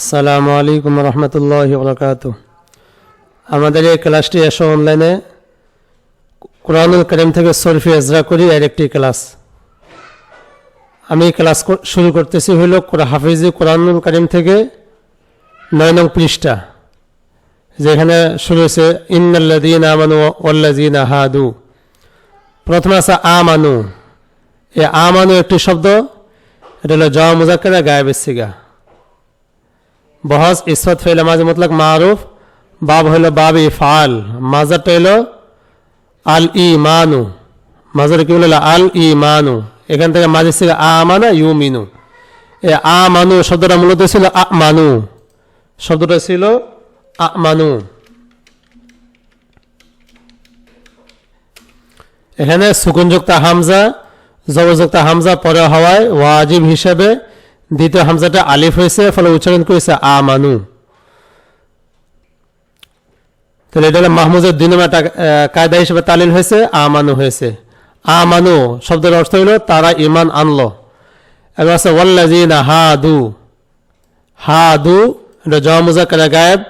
আসসালামু আলাইকুম রহমতুল্লাহ বরকাত আমাদের এই ক্লাসটি এসো অনলাইনে। কোরআনুল করিম থেকে সরফি এজরা করি, এর একটি ক্লাস। আমি ক্লাস শুরু করতেছি হইল হাফিজি কোরআনুল করিম থেকে নয় নং পৃষ্ঠা, যেখানে শুরু হয়েছে ইন্নাল্লাদিন আমানু ওল্লাদিন হাদু। প্রথমে আছে, আমানু। এ আমানু একটি শব্দ, এটা হলো জওয়া মুজাক্কারা, গায়েবের সিগা। বহস ইসফত ফেলে মাঝে মতলক মারুফ, বাব হইল বাব ইফাল মাজারটা হইল আল ই মানু মাজার কি বলে আল ই মানু এখান থেকে মাঝে ছিল আ মানা ইউ মিনু এ আ মানু শব্দটা মূলত ছিল আ মানু শব্দটা ছিল আ মানু এখানে সুকুনযুক্ত হামজা, জবরযুক্ত হামজা পরে হওয়ায় ওয়াজিব হিসেবে দ্বিতীয় হামজাটা আলিফ হয়েছে, ফলে উচ্চারণ করেছে আ মানু তাহলে এটা মাহমুদের দুই নম্বর কায়দা হিসেবে তালিল হয়েছে আ মানু হয়েছে। আ মানু শব্দের অর্থ হইল তারা ইমান আনলো। এবার আছে ওয়াল্লাজিনা হা দু হা দু এটা জমা মুজাক্কারা গায়েব।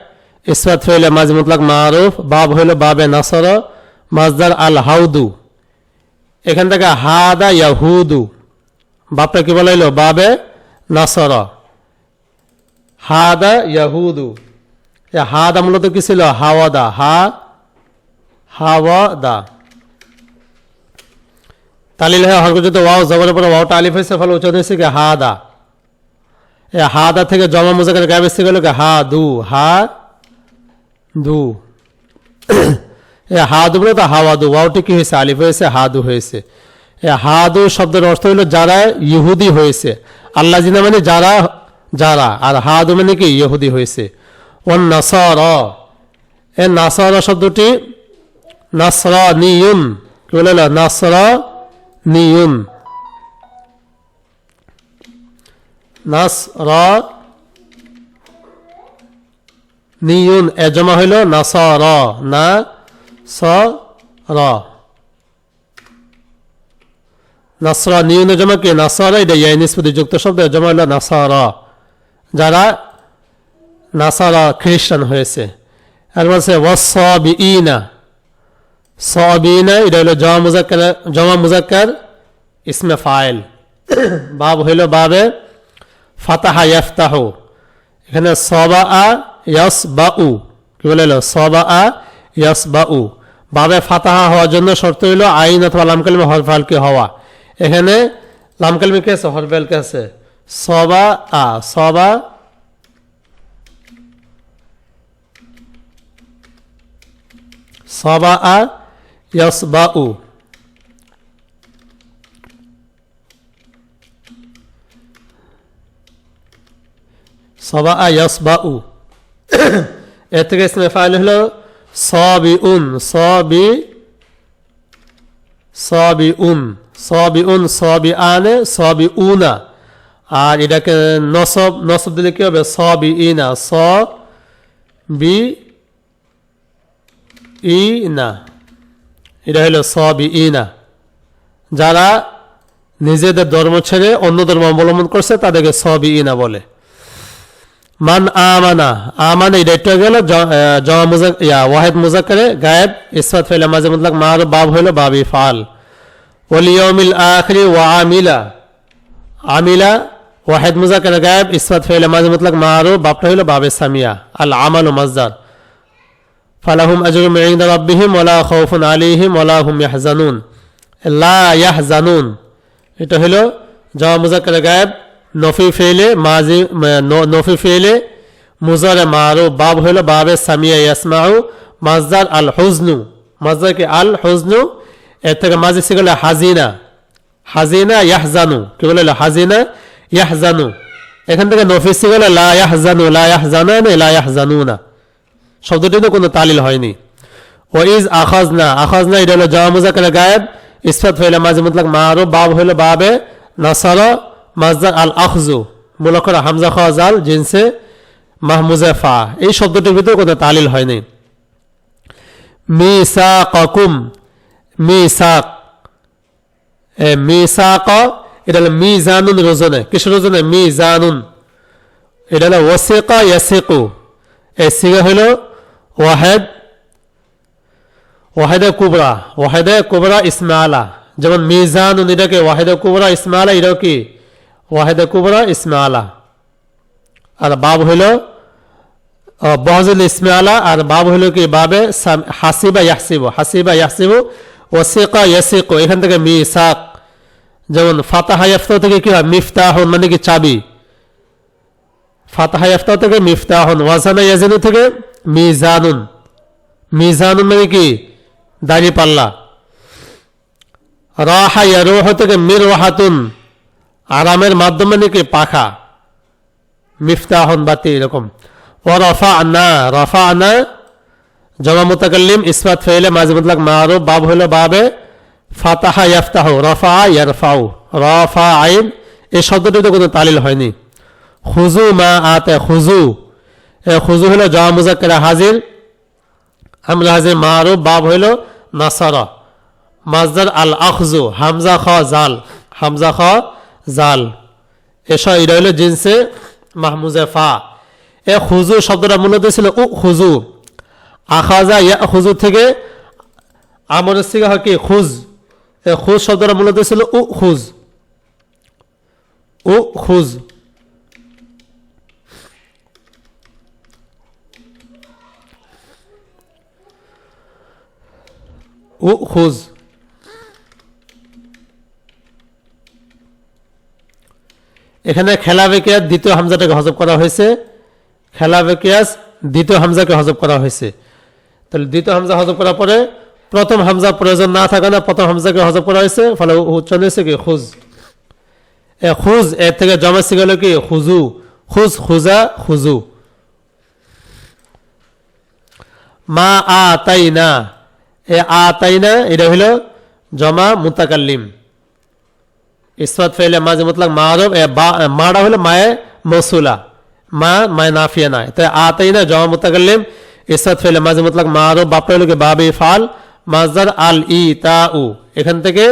ইসফাত হইলে মাঝ মুতলাক মারুফ, বাব হইল বাবে নাসর মাজদার আল হাউদু। এখান থেকে হাদা ইয়াহুদু। বাপটা কি বলাইলো? বাবে নাসর। হাদা ইয়াহুদু। হাদা মূলত কি ছিল? হাওয়াদা। হা, হাওয়াদা। তালিল হ্যাঁ হরকত ওয়াও জবরের পরে ওয়াওটা আলিফ হয়েছে, ফলে উচ্চারণ হয়েছে কি? হাদা। এ হাদা থেকে জমা মুজাকের গায়ে বেশি গেল কি? হা দু হা দু এ হাদু বলে তো হাওয়াদু। ওয়াওটি কি হয়েছে? আলিফ হয়েছে, হাদু হয়েছে। হাদু শব্দের অর্থ হইল যারা ইহুদি হয়েছে। আল্লাহ জিনা মানে যারা যারা, আর হাদু মানে কি? ইহুদি হয়েছে। ও নাসর। এ নাসর শব্দটি নাসর নিয়ুন কি বলে নাসর নিয়ুন নাসর নিয়ুন এ জমা হইল নাসর, না স র নাসরা নিয়ুন জমা কি নাসরা এটা ইয়াই নিষ্পত্তি যুক্ত শব্দ জমা নাসারা। যারা নাসারা খ্রিস্টান হয়েছে। আর বলছে ওয়াসবিইনা সবিনা এটা হইল জমা মুজাক্কার জমা মুজাক্কার ইসমে ফাইল। বাব হইল বাবে ফাতাহা ইয়াফতাহু। এখানে সবা আ ইয়াস বা উ কি বলে এলো? সবা আ ইয়াস বা উ বাবে ফাতাহা হওয়ার জন্য শর্ত হইল আইন অথবা লামকালিমে হরফালকে হওয়া। এখানে লামকালিমে কে আছে হরফাল কে আছে। সবা, আ, সবা সবা, আ ইয়াস বা উ। সবা, আ ইয়াস বা উ। এর থেকে ইসমে ফাইল হলো সবি উন সবি সবি উন সবি উন সবি আনে সবি উনা আর এটাকে নসব নসব দিলে কি হবে? সবি ইনা স বি ই না এটা হলো সবি ইনা যারা নিজেদের ধর্ম ছেড়ে অন্য ধর্ম অবলম্বন করছে, তাদেরকে সবই ইনা বলে। মান আমানা আমানা এটা একটু গেল জমা মুজাক ইয়া, ওয়াহেদ মুজাক্কারে গায়েব ইসফাত ফেলে মাঝে মতলাক মার বাব হইল বাবি ফাল ওলিয়মিল আখরি ওয়া আমিলা আমিলা ওয়াহেদ মুজাক্কারে গায়েব ইসফাত ফেলে মাঝে মতলাক মারু বাপটা হইল বাবে সামিয়া আল আমাল ও মাজদার ফালাহুম আজরুম ইনদা রাব্বিহিম ওয়ালা খাউফুন আলাইহিম ওয়ালা হুম ইয়াহজানুন লা ইয়াহজানুন এটা হলো জমা মুজাক্কার গায়েব নফি ফেলে মাজি নফি ফেলে মুজারে মারু বাব হলো বাবে সামিয়া ইয়াসমাউ মাজদার আল হুজনু মাজদার কি؟ আল হুজনু এর থেকে মাঝে সে গেলে হাজিনা হাজিনা ইয়াহজানু। কি বলে হাজিনা ইয়াহজানু। এখান থেকে নফি সে গেলে লা ইয়াহজানু, লা ইয়াহজানানে লা ইয়াহজানুনা। শব্দটিতে কোনো তালিল হয়নি। ও ইজ আখাজনা। আখাজনা এটা হলো জমা মুজাক্কার গায়েব, ইসফাত হইলে মাঝে মুতলাক মারু বাব হইল বাবে, নাসার, মাজদার আল আখজু। মূলক করা হামজা খাওয়া জাল, জিনসে মাহমুজে ফা এই শব্দটির ভিতরে কোনো তালিল হয়নি। মিসা ককুম মিসাক। মিসাক এটা হলো মিজানুন রোজনে। কিসের রোজনে? মিজানুন। এটা হলো ওসেকা ইয়াসেকু। এই সিগা হলো ওয়াহেদ, ওয়াহেদে কুবরা ওয়াহেদে কুবরা ইসমালা। যেমন মিজান এটাকে, ওয়াহেদে কুবরা ইসমালা এটাও কি? ওয়াহেদে কুবরা ইসমালা। আর বাব হইল বহজুল ইসমালা। আর বাব হইল কি? বাবে হাসিবা ইয়াহসিবু। হাসিবা ইয়াহসিবু ওসিকা ইয়াসিকু, এখান থেকে মি সাক যেমন ফাতাহা ইয়াফতা থেকে কি হয়? মিফতাহন মানে কি চাবি? ফাতাহা ইয়াফতা থেকে মিফতাহন, ওয়াজানা ইয়াজিনু থেকে মিজানুন। মিজানুন মানে কি? দাড়ি পাল্লা। রাহা ইয়ারোহ থেকে মির ওয়াহাতুন আরামের মাধ্যমে নাকি পাখা। মিফতাহন বাতি, এরকম। ও রফা আনা রফা আনা জমা মুতাকাল্লিম ইসবাত ফেলে মাঝে মতলাক মারুফ বাব হইল বাবে, ফাতাহা ইয়াফতাহু, রফা ইয়ারফাউ, রফা আইন, এই শব্দটিতে কোনো তালিল হয়নি। খুজু মা আতে খুজু এ খুজু হইল জমা মুজাক্কেরা হাজির, হামজা হাজির মারুফ বাব হইল নাসারা মাজদার আল আখজু হামজা খ জাল, হামজা খ জাল। এসব এটা হইল জিনসে মাহমুজে ফা। এ খুজু শব্দটা মূলত ছিল উ খুজু আখাজা ইয়া খুজু থেকে আমরের সিগা হয় কি? খুজ। খুজ শব্দটা মূলত ছিল উ খুজ। উ খুজ। উ খুজ। এখানে খেলা বেকিয়াস দ্বিতীয় হামজাটাকে হজব করা হয়েছে। খেলা বেকিয়াস দ্বিতীয় হামজাকে হজব করা হয়েছে। তাহলে দ্বিতীয় হামজা হজব করার পরে প্রথম হামজা প্রয়োজন না থাকে না, প্রথম হামজাকে হজব করা হয়েছে, ফলে উচ্চারণ হয়েছে কি? খুজ। এ খুজ, এর থেকে জমা শিখালো কি? খুজু। খুজ, খুজা, খুজু। মা আ তাই না এ আ তাই না এটা হইল জমা মুতাকাল্লিম। ইসমাত ফেলে মাঝে মতলাক মারব এ বা মাটা হলো মায়ে মসুলা। মা, মায়ে নাফিয়া নাই। তাই আতাই না জমা মুতাকাল্লিম ইসমাত ফেলে মাঝে মতলাক মারব বাপটা হলো কি বাবে ফাল মাজদার আল ই তা উ এখান থেকে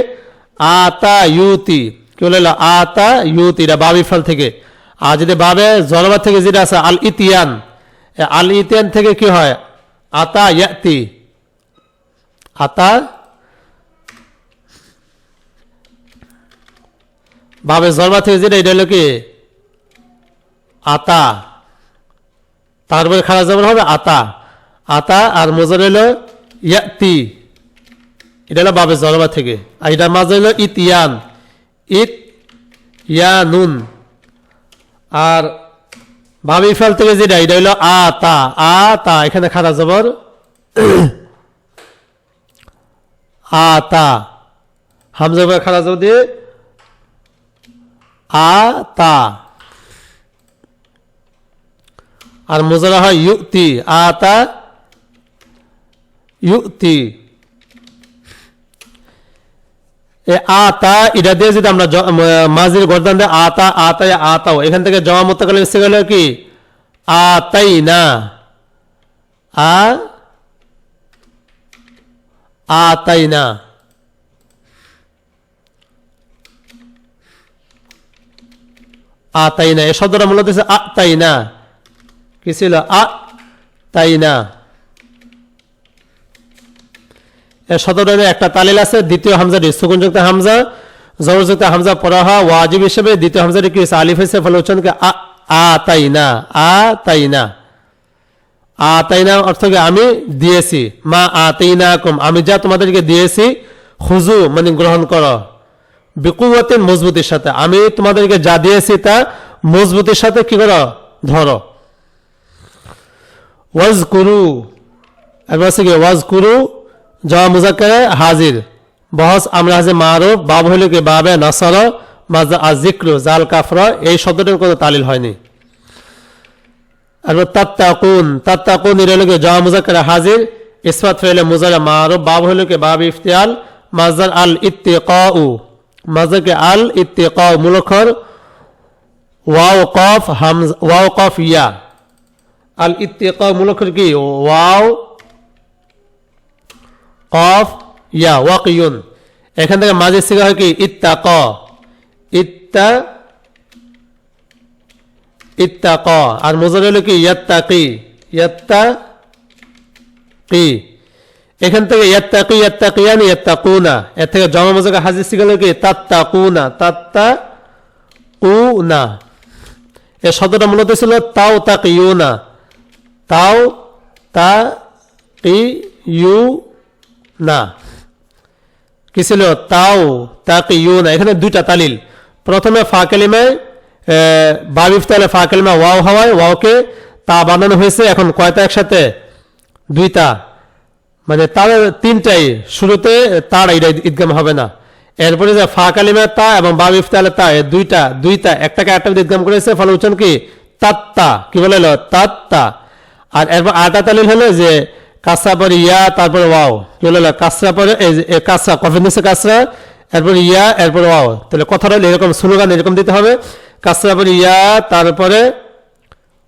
আতা ইউতি কি বলে আতা ইউতি এটা বাবি ফাল থেকে। আর যদি বাবে জনবা থেকে যেটা আছে আল ইতিয়ান আল ইতিয়ান থেকে কি হয়? আতা ইয়াতি আতা বাবে জন্মা থেকে যেটা, এটা হলো কি? আতা। তারপরে খারাপ যেমন হবে আতা। আতা আর মজার হলো ইয়াতি। এটা হলো বাবে জন্মা থেকে। আর এটার মাঝে হলো ইতিয়ান। ইত ইয়ানুন আর ভাবি ফেল থেকে যেটা এটা হলো আতা। আতা, এখানে খারাপ জবর। আতা। হামজা খারাপ জবর দিয়ে আতা। আর মোজারা হয় ইউতি। আতা ইউতি। আতা এটা দিয়ে যদি আমরা মাঝির গর্দান দিয়ে, আতা আতা আতাও। এখান থেকে জমা মতো গেলে এসে গেল কি? আতাই না আ আতাই না আ তাই না এ শব্দটা মূলত হচ্ছে আ তাই না কি ছিল? আ তাই না শব্দটা একটা তালিল আছে, দ্বিতীয় হামজাটি সুকুনযুক্ত হামজা জবরযুক্ত হামজা পড়া হওয়া ওয়াজিব হিসেবে দ্বিতীয় হামজাটি কি আলিফ হয়েছে, ফলে উচ্চারণকে আ তাই না, আ, তাই না। আ, তাই না অর্থ কি? আমি দিয়েছি। মা আ, তাই না কম, আমি যা তোমাদেরকে দিয়েছি, খুজু মানে গ্রহণ করো। বিকুয়াতের মজবুতির সাথে। আমি তোমাদেরকে যা দিয়েছি, তা মজবুতির সাথে কি করো? ধরো। ওয়াজ কুরু একবার কি? ওয়াজ কুরু জওয়া মুজাক্কারে, হাজির। বহস আমরা হাজির মারুফ বাব হইল কি বাবে নাসর আজিক্রু জাল কাফরা, এই শব্দটির কোনো তালিল হয়নি। আর তাত্তাকুন তাত্তাকুন এর হলো কি জওয়া মুজাক্কারে, হাজির। ইসফাত ফেলে মুজারে মারুফ বাব হইল কি বাব ইফতিয়াল মাজদার আল ইত্তিকাউ। মাজদারকে আল ইত্তিকাউ মুলখর ওয়াও, কফ, হামজ, ওয়াও, কফ, ইয়া। আল ইত্তিকাউ মুলখর কি? ওয়াও কফ, ইয়া ওয়াকিউন এখান থেকে মাঝে সিগা হয় কি? ইত্তাক। ইত্তা ইত্তা ক আর মোজার হলো কি? ইয়াত্তাকি। ইয়াত্তা কি এখান থেকে ইয়াত কি আনি ইয়াত্তাকি ইয়াত্তাকিয়ান ইয়াত্তাকুনা। এর থেকে জমা মোজাকে হাজির শিখালো কি? তাত্তাকুনা। তাত্তা কুনা এ শব্দটা মূলত ছিল তাও তাক ইউ না তাও তা ই ইউ না। কি ছিল? তাও তাক ইউ না এখানে দুইটা তালিল। প্রথমে ফা কালিমায় বাবিফ তালে ফা কালিমা ওয়াও হওয়ায়, ওয়াওকে তা বানানো হয়েছে এখন কয়টা একসাথে? দুইটা। মানে তার তিনটাই। শুরুতে তার এটা ঈদগাম হবে না। এরপরে যে ফা কালিমের তা এবং বাব ইফতালের তা দুইটা দুইটা, একটাকে একটা ঈদগাম করেছে, ফলে উচ্চারণ কি? তাত্তা। কি বলে তাত্তা। আর এরপর আটা তালিল হলো যে কাসরা পরে ইয়া, তারপরে ওয়াও। কি এলো কাসরা পরে, এই এ কাসরা, কফিন দিচ্ছে কাসরা, এরপর ইয়া, এরপর ওয়াও। তাহলে কথাটা হলো এরকম, স্লোগান এরকম দিতে হবে। কাসরা পরে ইয়া, তারপরে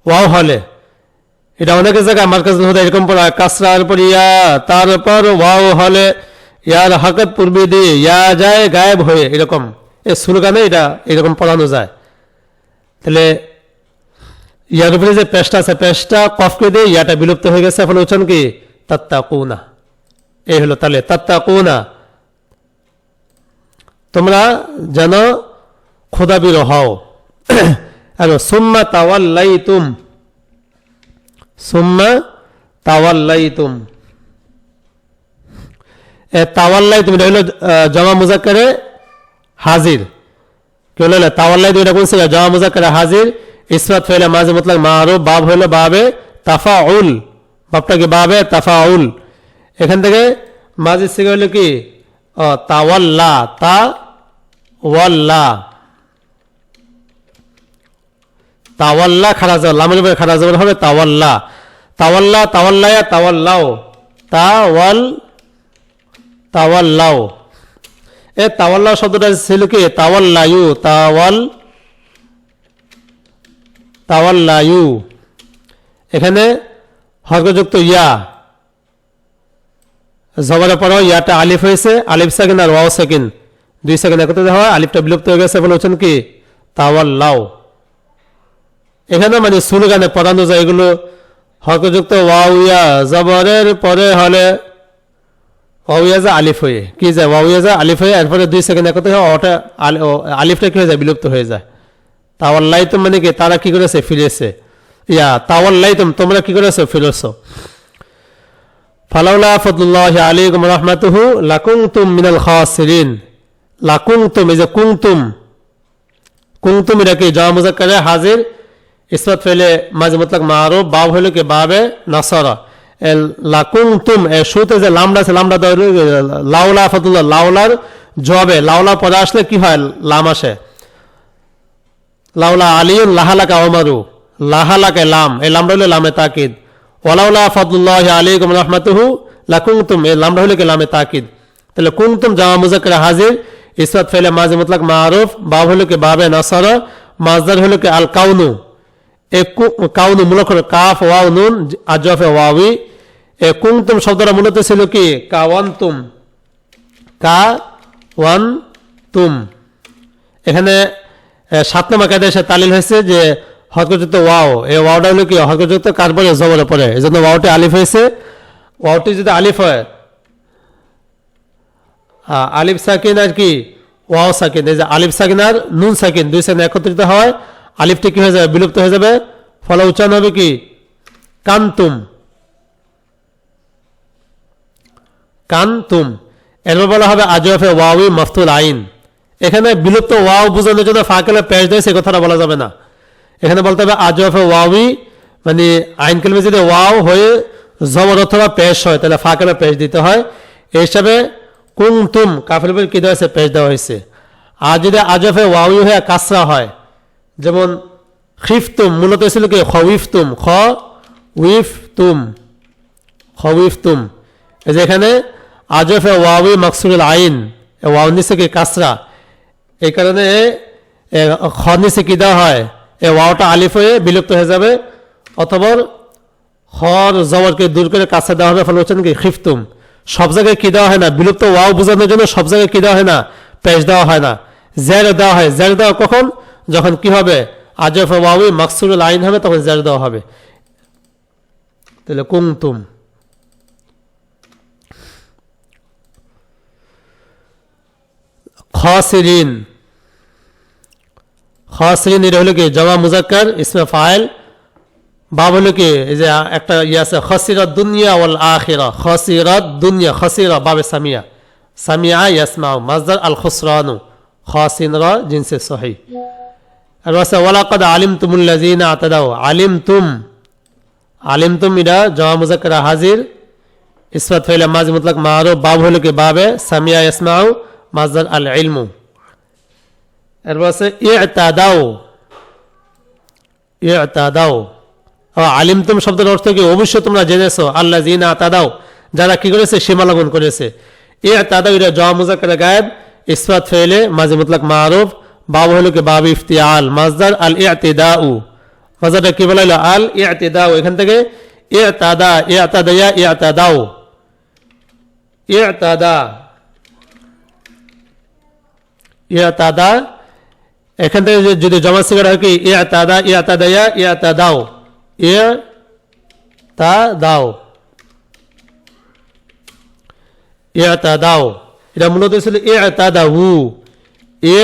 ওয়াও হলে। এটা অনেকের জায়গায়, আমার কাছে হতে এরকম পড়া, কাসরার পর ইয়া, তারপর ওয়াও হলে, ইয়ার হকত পূর্বে দিয়ে, ইয়া যায়, গায়েব হয়ে, এরকম। এই সুরগানে এটা এরকম পড়ানো যায়। তাহলে ইয়ার উপরে যে, পেশটা আছে পেশটা কফকে দিয়ে ইয়াটা বিলুপ্ত হয়ে গেছে, ফলে উচ্চারণ কি? তাত্তা কৌনা এই হলো তাহলে তাত্তা কৌনা তোমরা যেন খোদাবির হও। আর, সুম্মা তাওয়াল্লাই তুম সুম্মা তাওয়াল্লাইতুম। এ তাওয়াল্লাইতুম, এটা হলো জমা মুজাক্কারে হাজির। কি হলো এটা? তাওয়াল্লাইতুম, এটা কোন জমা মুজাক্কারে হাজির। ইসমাত ফেলে মাঝে মতলাক মারুফ বাব হইল বাবে তাফাউল। বাবটা কি বাবে তাফাউল। এখান থেকে মাঝে সিগা হলো কি? তাওয়াল্লা তা ওয়াল্লা তাওয়াল্লা খারা যাবে, লামের উপরে খারা হবে তাওয়াল্লা। তাওয়াল্লা, তাওয়াল্লায়া, তাওয়াল্লাও। তাওয়াল, তাওয়াল্লাও। এ তাওয়াল্লাও শব্দটা ছিল কি? তাওয়াল্লায়ু, তাওয়াল তাওয়াল্লায়ু। এখানে হর্গযুক্ত ইয়া। জবরের পরেও ইয়াটা আলিফ হয়েছে, আলিফ সেকেন্ড আর ওয়াও সেকেন্ড। দুই সেকেন্ড একত্রিত হয় আলিফটা বিলুপ্ত হয়ে গেছে বলেছেন কি? তাওয়াল্লাও এখানে মানে সুলগানে পড়ানো যায় এগুলো হকযুক্ত ওয়াউয়া জবরের পরে হলে ওয়াউয়া যা আলিফ হয়ে, কি যায় ওয়াউয়া যা আলিফ হয়ে, এরপরে দুই সেকেন্ড একত্রে হয় ওটা আলিফটা কি হয়ে যায়? বিলুপ্ত হয়ে যায়। তাওয়াল্লাই তো মানে কি? তারা কি করেছে? ফিরেছে। ইয়া তাওয়াল্লাই তুম তোমরা কি করেছ? ফিরেছো। ফালাউলা ফদুল্লাহ আলাইকুম রহমাতুহু লাকুংতুম মিনাল খাসিরিন। লাকুংতুম এই যে কুংতুম কুংতুম এটা কি জমা মুজাক্কারে হাজির। ইসমাত ফেলে মাঝে মতলক মারো বাব হইল কি? বাবে নাসরা। লাকুংতুম এ শুতে যে লামডা আছে, লামডা লাউলা ফতুল্লাহ লাউলার জবে, লাউলা পরে আসলে কি হয়? লাম আসে। লাউলা আলিউন লাহালাকা ওমারু লাহালাকে লাম, এই লামটা হইল লামে তাকিদ। ওলাউলা ফদুল্লাহ আলাইকুম রহমাতুহু লাকুংতুম এই লামটা হইল কি লামে তাকিদ। তাহলে কুংতুম জামা মুজাক্কারে হাজির? ইসরাত ফেলে মাঝে মতলক মারুফ বাব হইল কি বাবে নাসর, মাজদার হইল কি আল কাউনু এ কাউনু মূলক হলো কাফ, ওয়াও, নুন আজফে ওয়াবি এ কুংতুম শব্দটা মূলত ছিল কি? কাওয়ান্তুম। কা ওয়ান তুম এখানে সাত নম্বর কায়দা এসে তালিল হয়েছে যে হরকযুক্ত ওয়াও এই ওয়াওটা হলো কি? হরকযুক্ত কার পরে জবরে পরে এই জন্য ওয়াওটি আলিফ হয়েছে। ওয়াওটি যদি আলিফ হয় আলিফ সাকিন আর কি? ওয়াও সাকিন। এই যে আলিফ সাকিন আর নুন সাকিন, দুই সাকিন একত্রিত হয়, আলিফটি কি হয়ে যাবে? বিলুপ্ত হয়ে যাবে। ফলে উচ্চারণ হবে কি? কান্তুম। কান্তুম। এরপর বলা হবে আজফে ওয়াউই মফতুল আইন। এখানে বিলুপ্ত ওয়াও বোঝানোর জন্য ফাঁকেলে পেশ দেয় সে কথাটা বলা যাবে না। এখানে বলতে হবে আজফে ওয়াউই মানে আইন কেলমে যদি ওয়াও হয়ে জবর অথবা পেশ হয়, তাহলে ফাঁকেলে পেশ দিতে হয়। এই হিসাবে কুমতুম কাফের উপর কি দেওয়া হয়েছে? দেওয়া হয়েছে। আর যদি আজফে ওয়াউই হয়ে কাসরা হয়, যেমন খিফতুম, মূলত ছিল কি? খউইফতুম খ উইফ তুম খউইফতুম এই যে এখানে আজফে ওয়াউই মাকসুরুল আইন ওয়াউ নিচে কি? কাসরা। এই কারণে, এ খ নিচে দেওয়া হয়, এ ওয়াওটা আলিফ হয়ে বিলুপ্ত হয়ে যাবে। অথবা, খর জবরকে দূর করে কাছে দেওয়া হবে। ফলে হচ্ছেন কি, খিফতুম। সব জায়গায় কি দেওয়া হয় না। বিলুপ্ত ওয়াও বোঝানোর জন্য সব জায়গায় কি দেওয়া হয় না, পেশ দেওয়া হয় না। জের দেওয়া হয়। জের দেওয়া কখন? যখন কি হবে? আজফ ওয়াউই মাকসুরুল আইন হবে, তখন জার দেওয়া হবে। তাহলে কুমতুম খাসিরিন। খাসিরিন এটা হলো কি? জমা মুজাক্কার, ইসমে ফাইল। বাব হলো কি? এই যে একটা ইয়ে আছে, খসিরত দুনিয়া ওয়াল আখিরা। খসিরত দুনিয়া, খসিরা, বাবে সামিয়া। সামিয়া ইয়াসমাউ মাজদার আল খুসরানু। খাসিনরা জিনসে সহি। আর আছে, ওয়ালাকাদ আলিম তুমুল্লাজিনা আতাদাও আলিম তুম আলিম তুম ইরা জমা মুজাক্কার হাজির। ইসফাত ফাইলা মাজি মুতলাক মারুফ। বাব হলো কি? বাবে সামিয়া ইয়াসমাউ। মাজদার আল ইলমু এরপর আছে ইতাদাও ইতাদাও আলিম তুম শব্দের অর্থ কি? অবশ্যই তোমরা জেনেছো। আল্লাহ জিনা তাদাও যারা কি করেছে? সীমা লঙ্ঘন করেছে। এ তাদাও এটা জওয়া মুজাক্কার গায়েব, ইসফাত ফেলে মাঝে মুতলাক মারুফ, বাবু হলো কি? বাব ইফতিয়াল। মাজদার আল ইতিদাউ মাজারটা কি বলা হলো? আল ইতিদাউ এখান থেকে এ তাদা এ তাদাইয়া এ তাদা এখান থেকে যদি জমা সিগার হয় কি? এ তাদা এ তাদাইয়া এ তাদাও এ তা দাও এ তা দাও এটা মূলত ছিল এ তা দা হু এ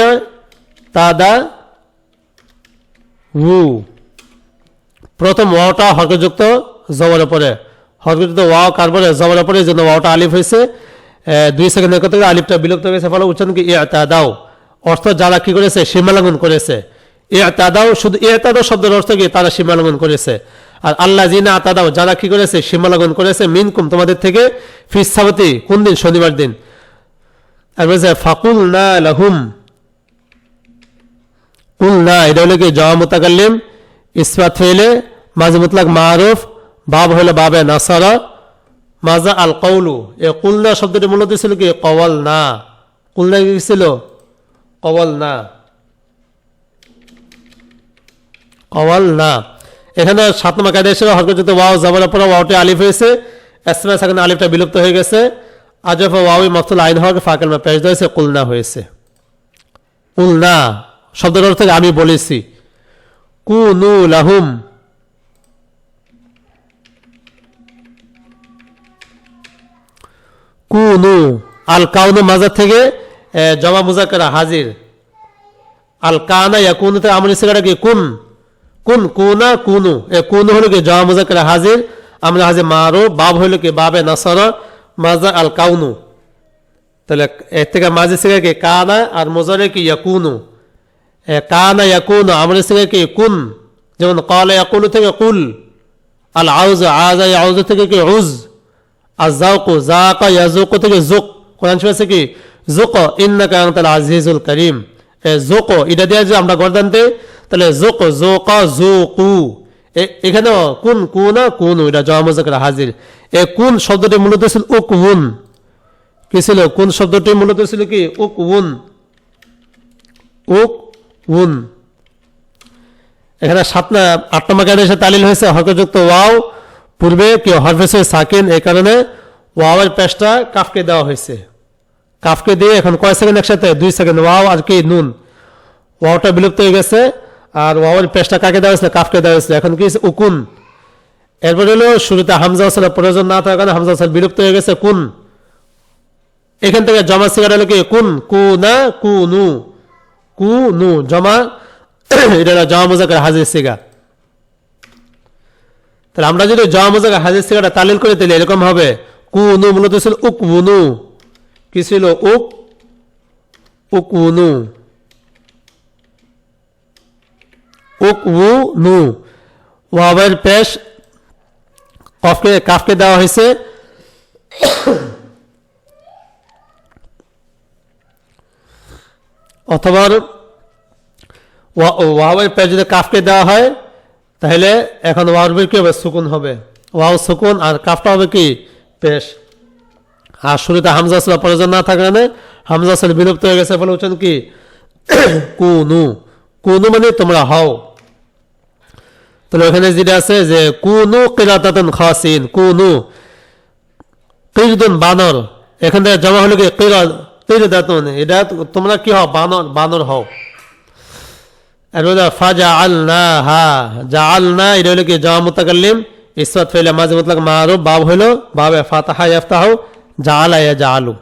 তা দা হু প্রথম ওয়াওটা হরকযুক্ত জবরের পরে হরকযুক্ত ওয়াও কার পরে জবরের পরে এই জন্য ওয়াওটা আলিফ হয়েছে দুই সেকেন্ডের কথা আলিফটা বিলুপ্ত হয়েছে ফলে উচ্চারণ কি এ তা দাও অর্থ যারা কি করেছে? সীমালঙ্ঘন করেছে। এ তাদাও শুধু এ তাদাও শব্দের অর্থ কি? তারা সীমালঙ্ঘন করেছে। আর আল্লাহ জিনা তাদাও যারা কি করেছে? সীমালঙ্ঘন করেছে। মিনকুম, তোমাদের থেকে ফিসাবতি, কোন দিন? শনিবার দিন। আর বলছে ফাকুল না লাহুম। কুল না এটা হলো কি? জওয়া মুতাকাল্লিম, ইসবাত ফেলে মাঝে মুতলাক মারুফ, বাব হলো বাবে নাসারা, মাজা আল কৌলু এ কুলনা শব্দটি মূলত ছিল কি? কওয়াল না কুলনা কি ছিল? কওয়াল না কওয়াল না এখানে সাত নম্বর কায়দা হিসেবে হরকত ওয়াও জামার পরে ওয়াওটি আলিফ হয়েছে এসএমএস এখানে আলিফটা বিলুপ্ত হয়ে গেছে। আজফ ওয়াওই মফতুল আইন হওয়াকে ফাঁকের মা পেশ হয়েছে কুলনা হয়েছে। কুলনা, শব্দের অর্থ আমি বলেছি। কুনু লাহুম। কুনু আল কাউনু মাজার থেকে জমা মুজাক্কারা হাজির। আল কানা ইয়াকুনুতে আমলি সিগারা কি? কুন। কুন, কুনা, কুনু। এ, কুনু হলো কি? জমা মুজাক্কারা হাজির। আমরা হাজির মারো, বাব হলো কি? বাবে নাসারা, মাজা আল কাউনু। তাহলে এর থেকে মাঝে সিগা কি? কানা, আর মোজারে কি? ইয়াকুনু। কানা, ইয়াকুনু, আমলি সিগা কি? কুন। যেমন কালা ইয়াকুনু থেকে কুল। আল আউজ আজা আউজ থেকে কি? উজ। আজাউকু জাকা ইয়াজুকু থেকে জুক কোরআন শরীফ কি? জুক ইন্নাকা আনতাল আজিজুল করিম। এ জুক এটা দিয়ে যে আমরা গর্দান দেই তাহলে জুক জুকা জুকু এ- এখানেও কোন কু না কুন, এটা জমা মুজাক্কার হাজির। এ কোন শব্দটি মূলত ছিল উকউন। কি ছিল? কোন শব্দটি মূলত ছিল কি? উকউন। উক উন এখানে সাত আট নম্বর গাড়ি এসে তালিল হয়েছে হরকযুক্ত ওয়াও। পূর্বে কি হরফেস সাকিন এই কারণে ওয়াওয়ের পেশটা কাফকে দেওয়া হয়েছে। কাফকে দিয়ে এখন কয় সেকেন্ড একসাথে? দুই সেকেন্ড। ওয়াও আর কি নুন। ওয়াওটা বিলুপ্ত হয়ে গেছে। আর ওয়াওয়ের পেশটা কাকে দেওয়া হয়েছে কাফকে দেওয়া হয়েছে এখন কি? উকুন। এরপরে হলো শুরুতে হামজা আসলে প্রয়োজন না থাকার কারণে হামজা আসলে বিলুপ্ত হয়ে গেছে। কুন। এখান থেকে জমা সিগার হলো কি? কুন। কু না, কু নু। কু নু, জমা। এটা হলো জমা মুজাকের হাজির সিগা। তাহলে আমরা যদি জমা মুজাকের হাজির সিগাটা তালিল করে, তাহলে এরকম হবে। কু নু মূলত ছিল উক বুনু কি ছিল? উক উক উনু। উক উ নু ওয়াবের পেশ কফকে, কাফকে দেওয়া হয়েছে। অথবা ওয়া- ওয়াওয়ের পেশ যদি কাফকে দেওয়া হয়, তাহলে এখন ওয়ার কি হবে? সুকুন হবে। ওয়াও সুকুন আর কাফটা হবে কি? পেশ। আর শুরুতে হামজা আসলে প্রয়োজন না থাকার কারণে হামজা আসলে বিলুপ্ত হয়ে গেছে, ফলে উচ্চারণ কি, কুনু কুনু মানে তোমরা হও। তাহলে ওখানে যেটা আছে যে, কুনু কিরাতাতুন খাসিন, কুনু কিরদুন বানর। এখান জমা হলো কি, কিরা, কিরদাতুন, এটা তোমরা কি হও, বানর বানর হও। এরপর ফাজা আল না হা জা আল না এটা হলো কি, জমা মুতাকাল্লিম ইসবাত ফেলে মাঝে মুতলাক মারুফ, বাব হলো বাবে ফাতাহা ইয়াফতাহু জা আলা ইয়া জা আলু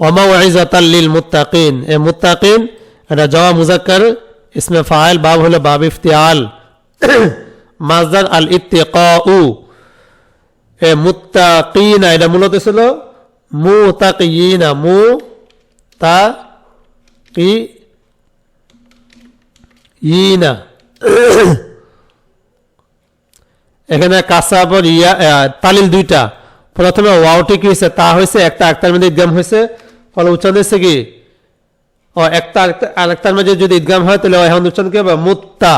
ওমাউইজাতাল লিল মুত্তাকিন। এ মুত্তাকিন, এটা জওয়া মুজাক্কার, ইসমে ফাইল, বাব হলো বাব ইফতিয়াল। মাজদার আল উ এ মুত্তাকিনা, এটা মূলত ছিল মুতাকিয়িনা মু তা কি ইনা এখানে কাসাবর ইয়া তালিল দুইটা। প্রথমে ওয়াওটি কি হয়েছে, তা হয়েছে, একটা একটার মধ্যে ইদগাম হয়েছে। ফলে উচ্চারণ হয়েছে কি? ও, একটা আর একটার যদি ইদগাম হয়, তাহলে এখন উচ্চারণ কি হবে? মুত্তা।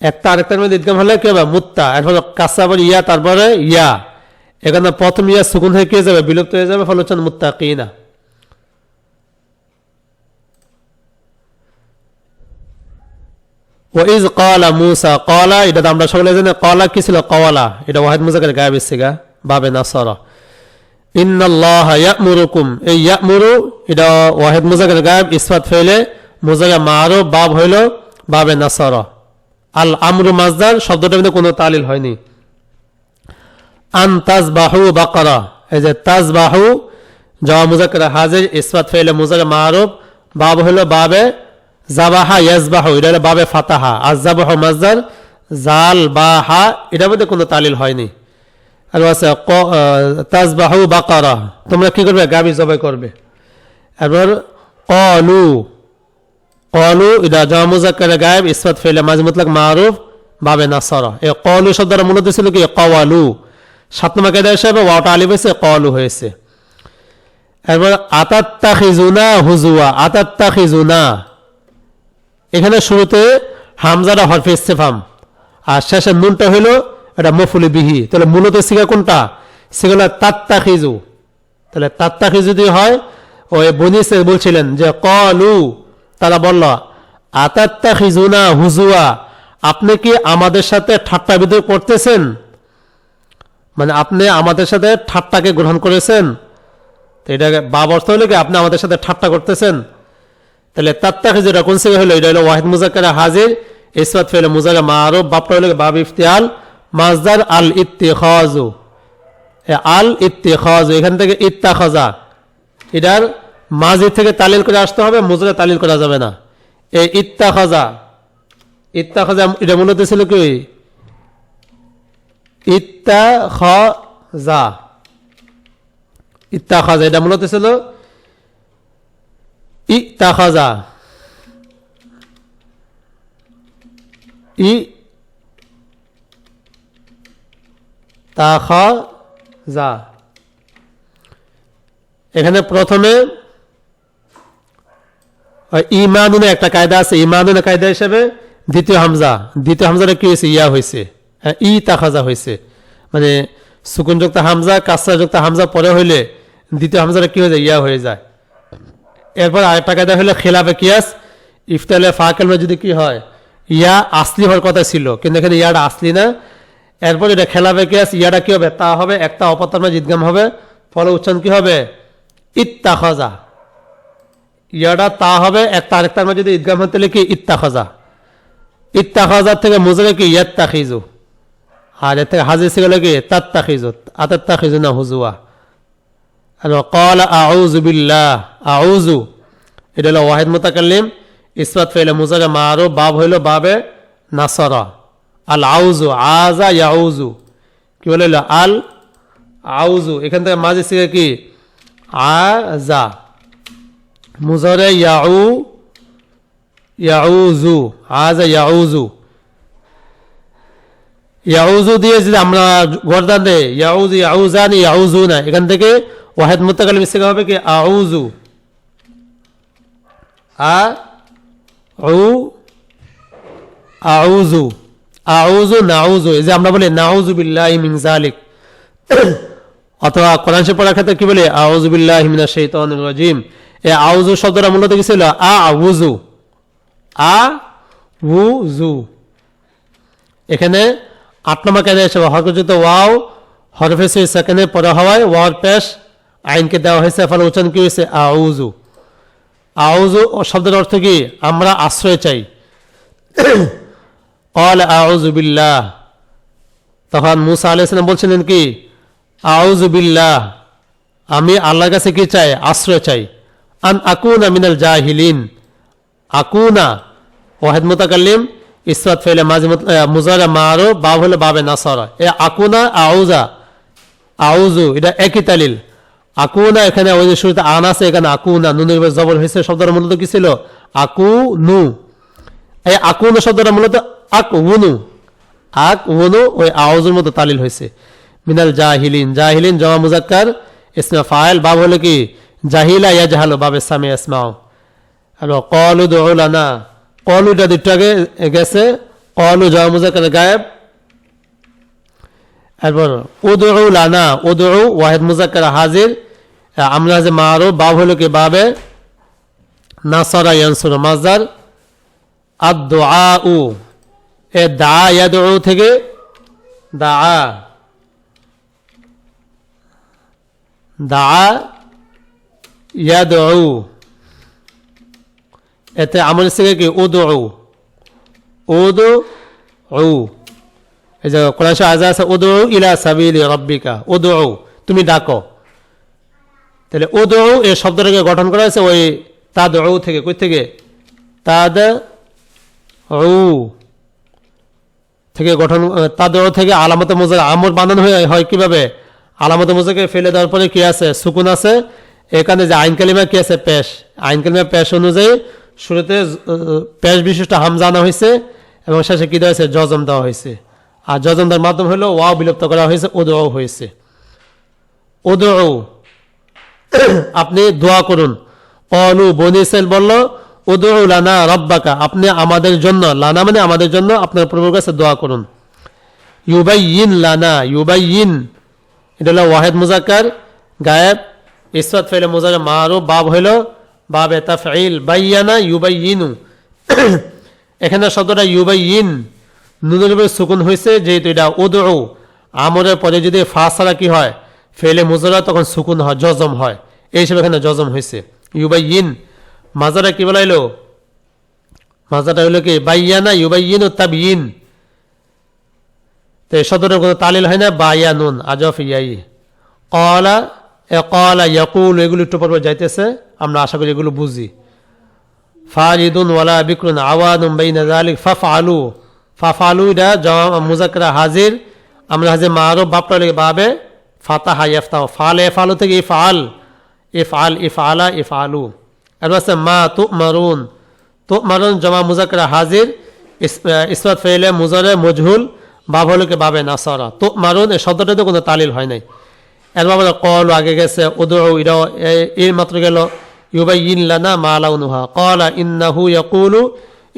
একটা আরেকটার মধ্যে ইদগাম হলে কি হবে? মুত্তা। এখন কাসাবর ইয়া, তারপরে ইয়া। এখানে প্রথম ইয়া সুকুন হয়ে কে যাবে? বিলুপ্ত হয়ে যাবে, ফলে উচ্চারণ মুত্তা কিনা ওইজ কলা মুসা কলা এটা তো আমরা সকলে জানি কলা কি ছিল? কওয়ালা এটা ওয়াহিদ মুজাকের গায়েব এসেগা বাবে নাসরা। ইন্নাল্লাহ ইয়ামুরুকুম, এই ইয়ামুরু, এটা ওয়াহিদ মুজাকের গায়েব ইসফাত ফেলে মুজাকে মারো বাব হইল বাবে নাসরা। আল আমরু মাজদার শব্দটার কিন্তু কোনো তালিল হয়নি। আন তাজ বাহু বাকারা, এই যে তাজ বাহু জওয়া মুজাকের হাজির ইসফাত ফেলে মুজাকে মারুফ বাব হইল বাবে জাবাহা ইয়াজবাহু এটা বাবে ফাতাহা। আজাবাহ মাজদার জাল বাহা, এটার মধ্যে কোনো তালিল হয়নি। আর আছে তাজবাহু বাকারা। তোমরা কি করবে? গাবি জবাই করবে। এবার কলু কলু এটা জমা মুজাক্কার গায়েব ইসফাত ফেলে মাঝে মুতলাক মারুফ, বাবে নাসরা। এই কলু শব্দটা মূলত ছিল কি? কওয়ালু সাত নম্বর কায়দা হিসাবে ওয়াটা আলিফ হয়েছে কলু হয়েছে। এরপর আতাত্তা খিজুনা হুজুয়া আতাত্তা খিজুনা এখানে শুরুতে হামজারা হরফে ইস্তেফাম, আর শেষে নুনটা হইল এটা মফুলি বিহি। তাহলে মূলত সিগা কোনটা? সিগা হলো তাত্তা খিজু তাহলে তাত্তা খিজু যদি হয়, ওই বনিসে বলছিলেন যে, কলু। তারা বলল আতাত্তা খিজুনা হুজুয়া, আপনি কি আমাদের সাথে ঠাট্টা বিদ্রোহ করতেছেন? মানে আপনি আমাদের সাথে ঠাট্টাকে গ্রহণ করেছেন। তো এটাকে বাব অর্থ হলো কি, আপনি আমাদের সাথে ঠাট্টা করতেছেন? তাহলে তাত্তাকে যেটা কোন সিগা হলো, এটা হলো ওয়াহিদ মুজাক্কারা হাজির, ইসবাত ফেলে মুজাকা মারুফ বাপটা হলো বাব ইফতিয়াল মাজদার আল ইত্তিখাজু আল ইত্তিখাজু এখান থেকে ইত্তাখাজা। এটার মাঝি থেকে তালিল করে আসতে হবে, মুজরে তালিল করা যাবে না। এই ইত্তাখাজা। ইত্তাখাজা এটা মূলত ছিল কি? ইত্তাখাজা। ইত্তাখাজা এটা মূলত ছিল ইত্তাখাজা ই তাখাজা এখানে প্রথমে ইমানুনে একটা কায়দা আছে ইমানুনে কায়দা হিসেবে দ্বিতীয় হামজা। দ্বিতীয় হামজাটা কি হয়েছে? ইয়া হয়েছে। হ্যাঁ, ই তাখাজা হয়েছে। মানে সুকুনযুক্ত হামজা কাসরাযুক্ত হামজা পরে হইলে দ্বিতীয় হামজাটা কি হয়ে যায়? ইয়া হয়ে যায়। এরপর আরেকটা কায়দা হলো খেলাফে কিয়াস ইফতালে ফাকেলমে যদি কি হয়? ইয়া আসলি হওয়ার কথা ছিল, কিন্তু এখানে ইয়াটা আসলি না। এরপর এটা খেলাফে কিয়াস, ইয়াটা কি হবে? তা হবে, একটা অপতর্মা জিদগাম হবে। ফলে উচ্চারণ কি হবে? ইত্তা খজা ইয়াটা তা হবে, একটা আরেকটার মধ্যে যদি ঈদগাম হতে হলে কি? ইত্তা খজা ইত্তা খজার থেকে মুজরে কি? ইয়াত্তা খিজু আর এর থেকে হাজির গেলে কি? তাত্তা খিজু আতাত্তা খিজু না হুজুয়া। কল আউজু বিল্লাহ আউজু এটা হলো ওয়াহিদ মুতাকাল্লিম। ইসবাত ফেলে মুজারে মারো বাব হইল বাবে নাসরা। আল আউজু আজা ইয়াউজু কি বলে আল আউজু এখান থেকে মাঝে সিগে কি? আজা মুজারে ইয়াউ ইয়াউজু আজা ইয়াউজু ইয়াউজু দিয়ে যদি আমরা গর্দান দে ইয়াউজু ইয়াউজানি ইয়াউজু না এখান থেকে ওয়াহেদ মুতাকালিম ইস্তেকা হবে কি? আউজু আ আউজু আউজু নাউজু এই যে আমরা বলি নাউজু বিল্লাহি মিন জালিক অথবা কোরআন শরীফ পড়ার ক্ষেত্রে কি বলে? আউজু বিল্লাহি মিনাশ শাইতানির রাজিম। এই আউজু শব্দটা মূলত কি ছিল? আউজু আ উজু এখানে আট নম্বর কেন হিসেবে হরকচিত ওয়াও, হরফে সেই সেকেন্ডে পড়া হওয়ায় ওয়ার পেশ আইনকে দেওয়া হয়েছে ফলে উচ্চারণ কী হয়েছে? আউজু আউজু শব্দের অর্থ কি? আমরা আশ্রয় চাই। অল আউজুবিল্লাহ তখন মুসা আলাইসালাম বলছিলেন কি? আউজুবিল্লাহ আমি আল্লাহর কাছে কি চাই? আশ্রয় চাই। আন আকুনা মিনাল জাহিলিন। আকুনা ওয়াহেদ মোতাকাল্লিম ইসরাত ফেলে মাঝে মুজারা মারো বাব হলে বাবে নাসারা। এ আকুনা আউজা আউজু এটা একই তালিল আকুনা, এখানে যে শুরুতে আন আছে, এখানে আকুনা, নুনের জবর হয়েছে শব্দটা মূলত কি ছিল? আকু নু এই আকুনা শব্দটা মূলত আক উনু আক উনু ওই আউজুর মতো তালিল হয়েছে। মিনাল জাহিলিন। জাহিলিন জমা মুজাক্কার, ইসমা ফাইল, বাব হলো কি? জাহিলা ইয়া জাহালো বাবে সামে ইসমাও আর কলু দৌলানা কলুটা দুটো আগে গেছে। কলু জমা মুজাক্কার গায়েব এরপর, উদউ লানা, উদউ ওয়াহেদ মুজাক্কার হাজির আমরা যে মারো বাব হলো কি বাবে নাসরা ইয়ানসুর মাজদার আদ-দুআ এ দা ইয়াদউ থেকে দা দা ইয়াদউ, এতে আমল থেকে কি উদউ? উদউ এই যে কোরআন আজা আছে, উদউ ইলা সাবিলি রব্বিকা উদউ তুমি ডাকো। তাহলে উদউ এই শব্দটাকে গঠন করা হয়েছে ওই তাদ থেকে, কই থেকে? তাদ ও থেকে গঠন তাদের থেকে আলামত মোজার আমর বানানো হয়ে, হয় কীভাবে? আলামত মোজাকে ফেলে দেওয়ার পরে কি আছে? সুকুন আছে। এখানে যে আইন কালিমা কি আছে? পেশ। আইন কালিমা পেশ অনুযায়ী শুরুতে পেশ বিশিষ্ট হামজা আনা হয়েছে এবং শেষে কি দেওয়া হয়েছে? জজম দেওয়া হয়েছে। আর জজম দেওয়ার মাধ্যম হলো ওয়াও বিলুপ্ত করা হয়েছে ওদৌ হয়েছে। ওদৌ আপনি দোয়া করুন। অলু বনিসেল বলল উদু লানা রব্বাকা, আপনি আমাদের জন্য, লানা মানে আমাদের জন্য আপনার প্রভুর কাছে দোয়া করুন। ইউবাইন লানা ইউবাইন এটা হলো ওয়াহেদ মুজাক্কার, গায়েব, ইসরাত ফেলে মুজার মারু বাব হইল বাব ফাইল বাইয়ানা ইউবাইনু এখানে শব্দটা ইউবাইন নুনের উপরে সুকুন হয়েছে যেহেতু এটা উদু আমরের পরে যদি ফা ছাড়া কি হয়, ফেলে মুজরা তখন সুকুন হয়, জজম হয়। এই হিসেবে এখানে জজম হয়েছে ইউবাইন মাজারা কি বলাইলো? মাজাটা হইল কি? বাইয়ানা ইউবাইন ও তাবিন তো শব্দটার কোনো তালিল হয় না? বায়ানুন আজফ ইয়াই। কলা এ কলা ইয়াকুল, এগুলো একটু পর যাইতেছে। আমরা আশা করি এগুলো বুঝি। ফারিদুন ওয়ালা বিক্রুন আওয়ানুম বাইনা জালিক ফাফ আলু ফাফ আলু এটা জমা মুজাকরা হাজির। আমরা হাজির মারো বাপটা লেগে বাবে ফাতাহা ইফতাহ ফাল এফ আলু থেকে ইফআল ইফআল, ইফআলা, ইফআলু। আর আছে মা তু মারুন তো মারুন জমা মুজাকরা হাজির ইসরাত ফেলে মুজারে মজহুল বাব হলোকে বাবে নাসারা। তো মারুন এই শব্দটাতে কোনো তালিল হয় নাই। এর বাবা কল, আগে গেছে উদু ইরাও এই মাত্র গেল ইউবাইন লানা মা লাউনুহা। ক্বালা ইন্নাহু ইয়াকুলু,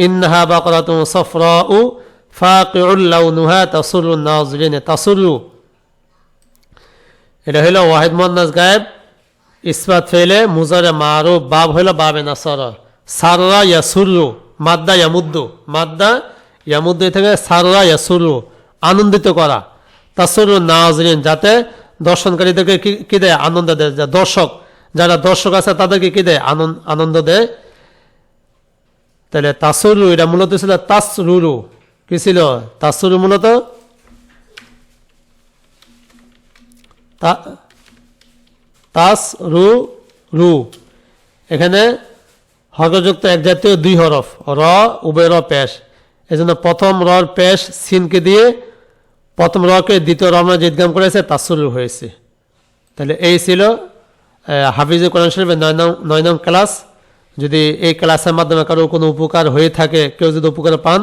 ইন্নাহা বাকরাতুন সাফরাউ এটা হলো ওয়াহিদ মুন্নাস গায়েব ফেলে মুজারে মারু বাব হইল বাবে নাসর। সাররা ইয়াসুরু, মাদ্দা ইয়ামুদ্দু। মাদ্দা ইয়ামুদ্দু থেকে সাররা ইয়াসুরু, আনন্দিত করা। তাসুরু নাজরিন যাতে দর্শনকারীদেরকে কি- দেয়? আনন্দ দেয়। যা দর্শক, যারা দর্শক আছে, তাদেরকে কি দেয়? আনন্দ আনন্দ দেয়। তাহলে তাসুরু, এটা মূলত ছিল তাসরুরু। কি ছিল? তাসুরু মূলত তাস রু রু। এখানে হরযুক্ত এক জাতীয় দুই হরফ র উভয় র পেশ। এজন্য প্রথম রর পেশ সিনকে দিয়ে প্রথম রকে দ্বিতীয় রমনা জিদগাম করেছে তাসুরু হয়েছে। তাহলে এই ছিল আহ, হাফিজে কোরআন শরীফের নয় নং নয় নং ক্লাস। যদি এই ক্লাসের মাধ্যমে কারও কোনো উপকার হয়ে থাকে কেউ যদি উপকার পান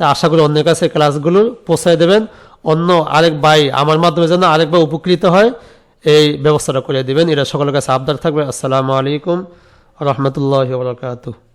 তা আশা করি অন্যের কাছে ক্লাসগুলো পৌঁছায় দেবেন। অন্য আরেক ভাই আমার মাধ্যমে যেন আরেকবার উপকৃত হয়, এই ব্যবস্থাটা করে দেবেন। এটা সকলের কাছে আবদার থাকবে। আসসালামু আলাইকুম। রহমতুল্লাহ বরকাতুহ।